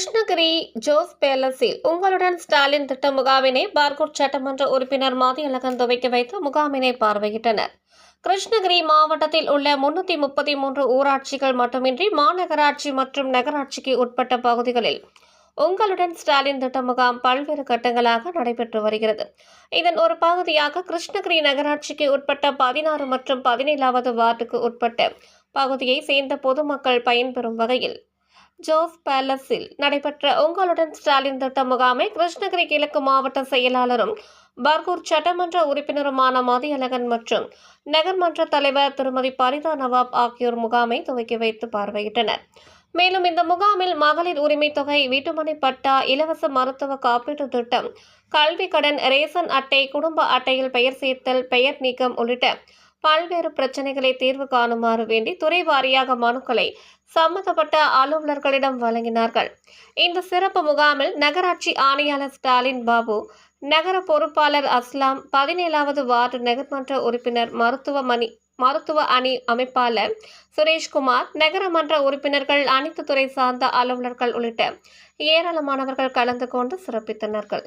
Krishnagiri Jose பேலஸில் உங்களுடன் ஸ்டாலின் திட்ட முகாமினை பார்கூர் சட்டமன்ற உறுப்பினர் மதியழகன் துவக்கி வைத்து முகாமினை பார்வையிட்டனர். கிருஷ்ணகிரி மாவட்டத்தில் உள்ள முன்னூற்றி முப்பத்தி மூன்று ஊராட்சிகள் மட்டுமின்றி மாநகராட்சி மற்றும் நகராட்சிக்கு உட்பட்ட பகுதிகளில் உங்களுடன் ஸ்டாலின் திட்ட முகாம் பல்வேறு கட்டங்களாக நடைபெற்று வருகிறது. இதன் ஒரு பகுதியாக கிருஷ்ணகிரி நகராட்சிக்கு உட்பட்ட பதினாறு மற்றும் பதினேழாவது வார்டுக்கு உட்பட்ட பகுதியை சேர்ந்த பொதுமக்கள் பயன்பெறும் வகையில் ஜோஸ் பேலஸில் நடைபெற்ற உங்களுடன் ஸ்டாலின் திட்ட முகாமை கிருஷ்ணகிரி கிழக்கு மாவட்ட செயலாளரும் பர்கூர் சட்டமன்ற உறுப்பினருமான மதியழகன் மற்றும் நகர்மன்ற தலைவர் திருமதி பரிதா நவாப் ஆகியோர் முகாமை துவக்கி வைத்து பார்வையிட்டனர். மேலும் இந்த முகாமில் மகளிர் உரிமை தொகை வீட்டுமனை பட்டா இலவச மருத்துவ காப்பீட்டு திட்டம் கல்வி கடன் ரேசன் அட்டை குடும்ப அட்டையில் பெயர் சேர்த்தல் பெயர் நீக்கம் உள்ளிட்ட பல்வேறு பிரச்சனைகளை தீர்வு காணுமாறு வேண்டி துறை வாரியாக மனுக்களை சம்பந்தப்பட்ட அலுவலர்களிடம் வழங்கினார்கள். இந்த சிறப்பு முகாமில் நகராட்சி ஆணையாளர் ஸ்டாலின் பாபு நகர பொறுப்பாளர் அஸ்லாம் பதினேழாவது வார்டு நகர்மன்ற உறுப்பினர் மருத்துவமணி மருத்துவ அணி அமைப்பாளர் சுரேஷ்குமார் நகரமன்ற உறுப்பினர்கள் அனைத்து துறை சார்ந்த அலுவலர்கள் உள்ளிட்ட ஏராளமானவர்கள் கலந்து கொண்டு சிறப்பித்தனர்கள்.